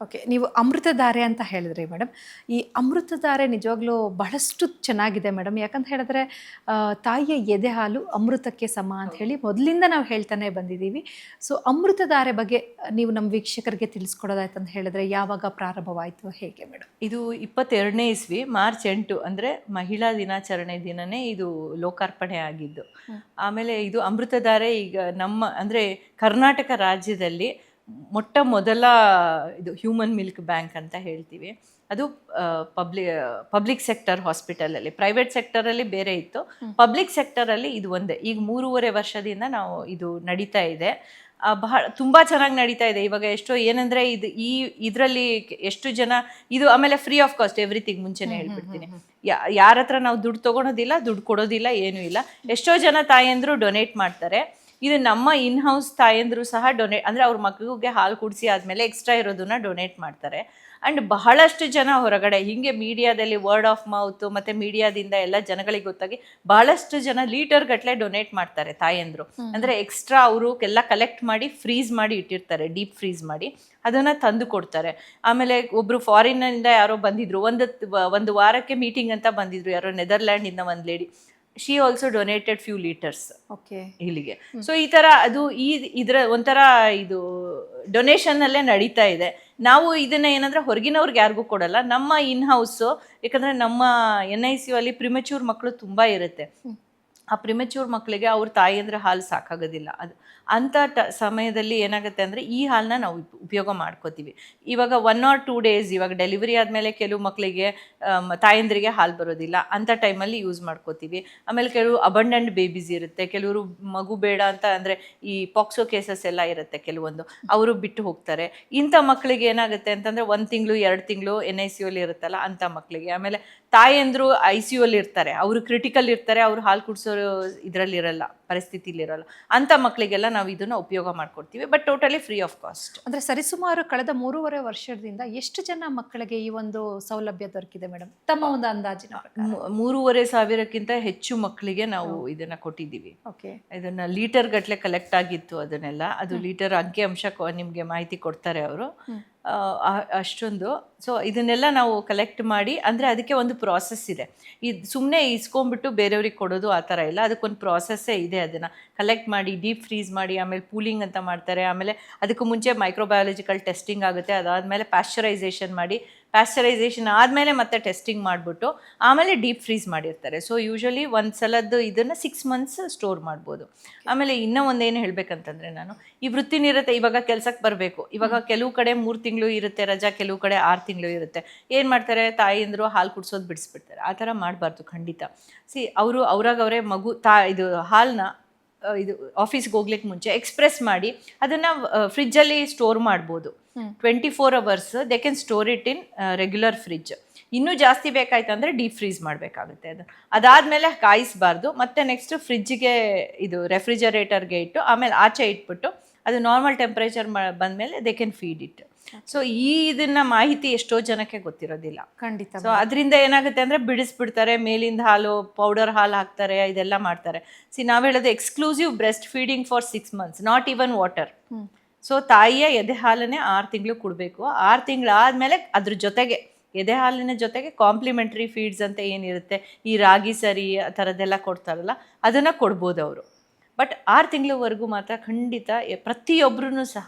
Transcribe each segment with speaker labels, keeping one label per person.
Speaker 1: Okay ನೀವು ಅಮೃತಧಾರೆ ಅಂತ ಹೇಳಿದ್ರಿ ಮೇಡಮ್ ಈ ಅಮೃತಧಾರೆ ನಿಜವಾಗ್ಲೂ ಬಹಳಷ್ಟು ಚೆನ್ನಾಗಿದೆ ಮೇಡಮ್ ಯಾಕಂತ ಹೇಳಿದ್ರೆ ತಾಯಿಯ ಎದೆ ಹಾಲು ಅಮೃತಕ್ಕೆ ಸಮ ಅಂತ ಹೇಳಿ ಮೊದಲಿಂದ ನಾವು ಹೇಳ್ತಾನೆ ಬಂದಿದ್ದೀವಿ. ಸೊ ಅಮೃತಧಾರೆ ಬಗ್ಗೆ ನೀವು ನಮ್ಮ ವೀಕ್ಷಕರಿಗೆ ತಿಳಿಸ್ಕೊಡೋದಾಯ್ತು ಅಂತ ಹೇಳಿದ್ರೆ ಯಾವಾಗ ಪ್ರಾರಂಭವಾಯಿತು ಹೇಗೆ ಮೇಡಮ್
Speaker 2: ಇದು ಇಪ್ಪತ್ತೆರಡನೇ ಇಸ್ವಿ ಮಾರ್ಚ್ ಎಂಟು ಅಂದರೆ ಮಹಿಳಾ ದಿನಾಚರಣೆ ದಿನನೇ ಇದು ಲೋಕಾರ್ಪಣೆ ಆಗಿದ್ದು. ಆಮೇಲೆ ಇದು ಅಮೃತಧಾರೆ ಈಗ ನಮ್ಮ ಅಂದರೆ ಕರ್ನಾಟಕ ರಾಜ್ಯದಲ್ಲಿ ಮೊಟ್ಟ ಮೊದಲ ಇದು ಹ್ಯೂಮನ್ ಮಿಲ್ಕ್ ಬ್ಯಾಂಕ್ ಅಂತ ಹೇಳ್ತೀವಿ. ಅದು ಪಬ್ಲಿ ಪಬ್ಲಿಕ್ ಸೆಕ್ಟರ್ ಹಾಸ್ಪಿಟಲಲ್ಲಿ ಪ್ರೈವೇಟ್ ಸೆಕ್ಟರಲ್ಲಿ ಬೇರೆ ಇತ್ತು. ಪಬ್ಲಿಕ್ ಸೆಕ್ಟರಲ್ಲಿ ಇದು ಒಂದೇ. ಈಗ ಮೂರುವರೆ ವರ್ಷದಿಂದ ನಾವು ಇದು ನಡೀತಾ ಇದೆ. ಬಹಳ ತುಂಬ ಚೆನ್ನಾಗಿ ನಡೀತಾ ಇದೆ. ಇವಾಗ ಎಷ್ಟೋ ಏನಂದ್ರೆ ಇದು ಈ ಇದರಲ್ಲಿ ಎಷ್ಟು ಜನ ಇದು ಆಮೇಲೆ ಫ್ರೀ ಆಫ್ ಕಾಸ್ಟ್ ಎವ್ರಿಥಿಂಗ್ ಮುಂಚೆನೇ ಹೇಳ್ಬಿಡ್ತೀನಿ. ಯಾರ ಹತ್ರ ನಾವು ದುಡ್ಡು ತಗೊಳೋದಿಲ್ಲ ದುಡ್ಡು ಕೊಡೋದಿಲ್ಲ ಏನೂ ಇಲ್ಲ. ಎಷ್ಟೋ ಜನ ತಾಯಿಯಂದರು ಡೊನೇಟ್ ಮಾಡ್ತಾರೆ. ಇದು ನಮ್ಮ ಇನ್ ಹೌಸ್ ತಾಯಂದ್ರು ಸಹ ಡೊನೇಟ್ ಅಂದರೆ ಅವ್ರ ಮಗುಗೆ ಹಾಲು ಕುಡಿಸಿ ಆದಮೇಲೆ ಎಕ್ಸ್ಟ್ರಾ ಇರೋದನ್ನ ಡೊನೇಟ್ ಮಾಡ್ತಾರೆ. ಆ್ಯಂಡ್ ಬಹಳಷ್ಟು ಜನ ಹೊರಗಡೆ ಹೀಗೆ ಮೀಡಿಯಾದಲ್ಲಿ ವರ್ಡ್ ಆಫ್ ಮೌತ್ ಮತ್ತು ಮೀಡಿಯಾದಿಂದ ಎಲ್ಲ ಜನಗಳಿಗೆ ಗೊತ್ತಾಗಿ ಬಹಳಷ್ಟು ಜನ ಲೀಟರ್ ಗಟ್ಟಲೆ ಡೊನೇಟ್ ಮಾಡ್ತಾರೆ ತಾಯಂದ್ರು. ಅಂದರೆ ಎಕ್ಸ್ಟ್ರಾ ಅವರು ಎಲ್ಲ ಕಲೆಕ್ಟ್ ಮಾಡಿ ಫ್ರೀಸ್ ಮಾಡಿ ಇಟ್ಟಿರ್ತಾರೆ ಡೀಪ್ ಫ್ರೀಸ್ ಮಾಡಿ. ಅದನ್ನು ತಂದು ಕೊಡ್ತಾರೆ. ಆಮೇಲೆ ಒಬ್ಬರು ಫಾರಿನ್ನಿಂದ ಯಾರೋ ಬಂದಿದ್ರು. ಒಂದು ಒಂದು ವಾರಕ್ಕೆ ಮೀಟಿಂಗ್ ಅಂತ ಬಂದಿದ್ರು. ಯಾರೋ ನೆದರ್ಲ್ಯಾಂಡಿಂದ ಒಂದು lady she also donated few liters
Speaker 1: okay
Speaker 2: ಇಲ್ಲಿಗೆ. ಸೊ ಈ ತರ ಅದು ಈ ಇದ್ರ ಒಂಥರ ಇದು ಡೊನೇಷನ್ ಅಲ್ಲೇ ನಡೀತಾ ಇದೆ. ನಾವು ಇದನ್ನ ಏನಂದ್ರೆ ಹೊರಗಿನವ್ರಿಗೆ ಯಾರಿಗೂ ಕೊಡಲ್ಲ. ನಮ್ಮ ಇನ್ ಹೌಸ್ ಯಾಕಂದ್ರೆ ನಮ್ಮ ಎನ್ ಐ ಸಿ ಅಲ್ಲಿ ಪ್ರಿಮೆಚೂರ್ ಮಕ್ಕಳು ತುಂಬಾ ಇರುತ್ತೆ. ಆ ಪ್ರಿಮೆಚೂರ್ ಮಕ್ಕಳಿಗೆ ಅವ್ರ ತಾಯಿ ಅಂದ್ರೆ ಹಾಲು ಸಾಕಾಗೋದಿಲ್ಲ. ಅದು ಅಂಥ ಟ ಸಮಯದಲ್ಲಿ ಏನಾಗುತ್ತೆ ಅಂದರೆ ಈ ಹಾಲನ್ನ ನಾವು ಉಪ್- ಉಪಯೋಗ ಮಾಡ್ಕೋತೀವಿ. ಇವಾಗ ಒನ್ ಆರ್ ಟೂ ಡೇಸ್ ಇವಾಗ ಡೆಲಿವರಿ ಆದಮೇಲೆ ಕೆಲವು ಮಕ್ಕಳಿಗೆ ತಾಯಂದ್ರಿಗೆ ಹಾಲು ಬರೋದಿಲ್ಲ. ಅಂಥ ಟೈಮಲ್ಲಿ ಯೂಸ್ ಮಾಡ್ಕೋತೀವಿ. ಆಮೇಲೆ ಕೆಲವು ಅಬಂಡೆಂಟ್ ಬೇಬೀಸ್ ಇರುತ್ತೆ. ಕೆಲವರು ಮಗು ಬೇಡ ಅಂತ ಅಂದರೆ ಈ ಪಾಕ್ಸೋ ಕೇಸಸ್ ಎಲ್ಲ ಇರುತ್ತೆ ಕೆಲವೊಂದು. ಅವರು ಬಿಟ್ಟು ಹೋಗ್ತಾರೆ. ಇಂಥ ಮಕ್ಕಳಿಗೆ ಏನಾಗುತ್ತೆ ಅಂತಂದರೆ ಒಂದು ತಿಂಗಳು, ಎರಡು ತಿಂಗಳು ಎನ್ ಐ ಸಿ ಯುಲಿ ಇರುತ್ತಲ್ಲ ಅಂಥ ಮಕ್ಕಳಿಗೆ. ಆಮೇಲೆ ತಾಯಂದರು ಐ ಸಿ ಯು ಅಲ್ಲಿ ಇರ್ತಾರೆ. ಅವರು ಕ್ರಿಟಿಕಲ್ ಇರ್ತಾರೆ. ಅವರು ಹಾಲು ಕುಡಿಸೋ ಇದರಲ್ಲಿ ಇರಲ್ಲ. ಪರಿಸ್ಥಿತಿಲಿ ಇರಲ್ಲ ಅಂಥ ಮಕ್ಕಳಿಗೆಲ್ಲ ನಾವು ಇದನ್ನ ಉಪಯೋಗ ಮಾಡ್ಕೊಡ್ತೀವಿ but totally free of cost
Speaker 1: ಅಂದ್ರೆ ಸರಿಸುಮಾರು ಕಳೆದ ಮೂರುವರೆ ವರ್ಷದಿಂದ ಎಷ್ಟು ಜನ ಮಕ್ಕಳಿಗೆ ಈ ಒಂದು ಸೌಲಭ್ಯ ದೊರಕಿದೆ ಮೇಡಮ್? ತಮ್ಮ ಒಂದು ಅಂದಾಜಿನ
Speaker 2: ಮೂರುವರೆ ಸಾವಿರಕ್ಕಿಂತ ಹೆಚ್ಚು ಮಕ್ಕಳಿಗೆ ನಾವು ಇದನ್ನ ಕೊಟ್ಟಿದ್ದೀವಿ.
Speaker 1: ಓಕೆ.
Speaker 2: ಇದನ್ನ ಲೀಟರ್ ಗಟ್ಟಲೆ ಕಲೆಕ್ಟ್ ಆಗಿತ್ತು ಅದನ್ನೆಲ್ಲ. ಅದು ಲೀಟರ್ ಅಂಕಿ ಅಂಶ ನಿಮಗೆ ನಿಮ್ಗೆ ಮಾಹಿತಿ ಕೊಡ್ತಾರೆ ಅವರು. ಅಷ್ಟೊಂದು. ಸೊ ಇದನ್ನೆಲ್ಲ ನಾವು ಕಲೆಕ್ಟ್ ಮಾಡಿ ಅಂದರೆ ಅದಕ್ಕೆ ಒಂದು ಪ್ರಾಸೆಸ್ ಇದೆ. ಇದು ಸುಮ್ಮನೆ ಇಸ್ಕೊಂಬಿಟ್ಟು ಬೇರೆಯವ್ರಿಗೆ ಕೊಡೋದು ಆ ಥರ ಇಲ್ಲ. ಅದಕ್ಕೊಂದು ಪ್ರಾಸೆಸ್ಸೇ ಇದೆ. ಅದನ್ನು ಕಲೆಕ್ಟ್ ಮಾಡಿ ಡೀಪ್ ಫ್ರೀಸ್ ಮಾಡಿ, ಆಮೇಲೆ ಪೂಲಿಂಗ್ ಅಂತ ಮಾಡ್ತಾರೆ. ಆಮೇಲೆ ಅದಕ್ಕೂ ಮುಂಚೆ ಮೈಕ್ರೋಬಯಾಲಜಿಕಲ್ ಟೆಸ್ಟಿಂಗ್ ಆಗುತ್ತೆ. ಅದಾದಮೇಲೆ ಪ್ಯಾಶ್ಚರೈಸೇಷನ್ ಮಾಡಿ ಪ್ಯಾಶ್ಚರೈಸೇಷನ್ ಆದಮೇಲೆ ಮತ್ತೆ ಟೆಸ್ಟಿಂಗ್ ಮಾಡಿಬಿಟ್ಟು ಆಮೇಲೆ ಡೀಪ್ ಫ್ರೀಸ್ ಮಾಡಿರ್ತಾರೆ. ಸೊ ಯೂಶ್ವಲಿ ಒಂದು ಸಲದ್ದು ಇದನ್ನು ಸಿಕ್ಸ್ ಮಂತ್ಸ್ ಸ್ಟೋರ್ ಮಾಡ್ಬೋದು. ಆಮೇಲೆ ಇನ್ನೂ ಒಂದೇನು ಹೇಳಬೇಕಂತಂದರೆ ನಾನು ಈ ವೃತ್ತಿ ನಿರತೆ ಇವಾಗ ಕೆಲಸಕ್ಕೆ ಬರಬೇಕು. ಇವಾಗ ಕೆಲವು ಕಡೆ ಮೂರು ತಿಂಗಳು ಇರುತ್ತೆ ರಜಾ ಕೆಲವು ಕಡೆ ಆರು ತಿಂಗಳು ಇರುತ್ತೆ. ಏನು ಮಾಡ್ತಾರೆ ತಾಯಿಯಂದರು ಹಾಲು ಕುಡಿಸೋದು ಬಿಡಿಸ್ಬಿಡ್ತಾರೆ. ಆ ಥರ ಮಾಡಬಾರ್ದು ಖಂಡಿತ. ಸಿ ಅವರು ಅವ್ರಾಗವರೇ ಮಗು ತಾ ಇದು ಹಾಲನ್ನ ಇದು ಆಫೀಸ್ಗೆ ಹೋಗ್ಲಿಕ್ಕೆ ಮುಂಚೆ ಎಕ್ಸ್ಪ್ರೆಸ್ ಮಾಡಿ ಅದನ್ನು ಫ್ರಿಜ್ಜಲ್ಲಿ ಸ್ಟೋರ್ ಮಾಡ್ಬೋದು. Twenty four hours they can store it in regular fridge ಇನ್ನೂ ಜಾಸ್ತಿ ಬೇಕಾಯ್ತು ಅಂದರೆ ಡೀಪ್ ಫ್ರೀಸ್ ಮಾಡಬೇಕಾಗುತ್ತೆ ಅದು. ಅದಾದಮೇಲೆ ಕಾಯಿಸಬಾರ್ದು ಮತ್ತೆ ನೆಕ್ಸ್ಟ್ ಫ್ರಿಜ್ಜಿಗೆ ಇದು ರೆಫ್ರಿಜರೇಟರ್ಗೆ ಇಟ್ಟು ಆಮೇಲೆ ಆಚೆ ಇಟ್ಬಿಟ್ಟು ಅದು ನಾರ್ಮಲ್ ಟೆಂಪ್ರೇಚರ್ ಬಂದಮೇಲೆ they can feed it so ಈ ಇದನ್ನ ಮಾಹಿತಿ ಎಷ್ಟೋ ಜನಕ್ಕೆ ಗೊತ್ತಿರೋದಿಲ್ಲ.
Speaker 1: ಖಂಡಿತ
Speaker 2: ಸೊ ಅದರಿಂದ ಏನಾಗುತ್ತೆ ಅಂದ್ರೆ ಬಿಡಿಸ್ಬಿಡ್ತಾರೆ ಮೇಲಿಂದ ಹಾಲು ಪೌಡರ್ ಹಾಲು ಹಾಕ್ತಾರೆ ಇದೆಲ್ಲ ಮಾಡ್ತಾರೆ. ಸಿ ನಾವು ಹೇಳೋದು exclusive breast feeding for six months not even water so ತಾಯಿಯ ಎದೆ ಹಾಲನ್ನೇ ಆರು ತಿಂಗಳು ಕೊಡಬೇಕು. ಆರು ತಿಂಗಳು ಆದಮೇಲೆ ಅದ್ರ ಜೊತೆಗೆ ಎದೆ ಹಾಲಿನ ಜೊತೆಗೆ ಕಾಂಪ್ಲಿಮೆಂಟ್ರಿ ಫೀಡ್ಸ್ ಅಂತ ಏನಿರುತ್ತೆ ಈ ರಾಗಿ ಸರಿ ಆ ಥರದ್ದೆಲ್ಲ ಕೊಡ್ತಾರಲ್ಲ ಅದನ್ನು ಕೊಡ್ಬೋದು ಅವರು. ಬಟ್ ಆರು ತಿಂಗಳವರೆಗೂ ಮಾತ್ರ ಖಂಡಿತ ಪ್ರತಿಯೊಬ್ಬರೂ ಸಹ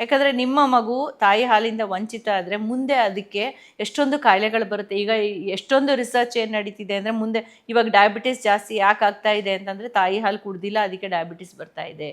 Speaker 2: ಯಾಕಂದರೆ ನಿಮ್ಮ ಮಗು ತಾಯಿ ಹಾಲಿಂದ ವಂಚಿತ ಆದರೆ ಮುಂದೆ ಅದಕ್ಕೆ ಎಷ್ಟೊಂದು ಕಾಯಿಲೆಗಳು ಬರುತ್ತೆ. ಈಗ ಎಷ್ಟೊಂದು ರಿಸರ್ಚ್ ಏನು ನಡೀತಿದೆ ಅಂದರೆ ಮುಂದೆ ಇವಾಗ ಡಯಾಬಿಟಿಸ್ ಜಾಸ್ತಿ ಯಾಕೆ ಆಗ್ತಾ ಇದೆ ಅಂತಂದರೆ ತಾಯಿ ಹಾಲು ಕುಡ್ದಿಲ್ಲ, ಅದಕ್ಕೆ ಡಯಾಬಿಟಿಸ್ ಬರ್ತಾ ಇದೆ.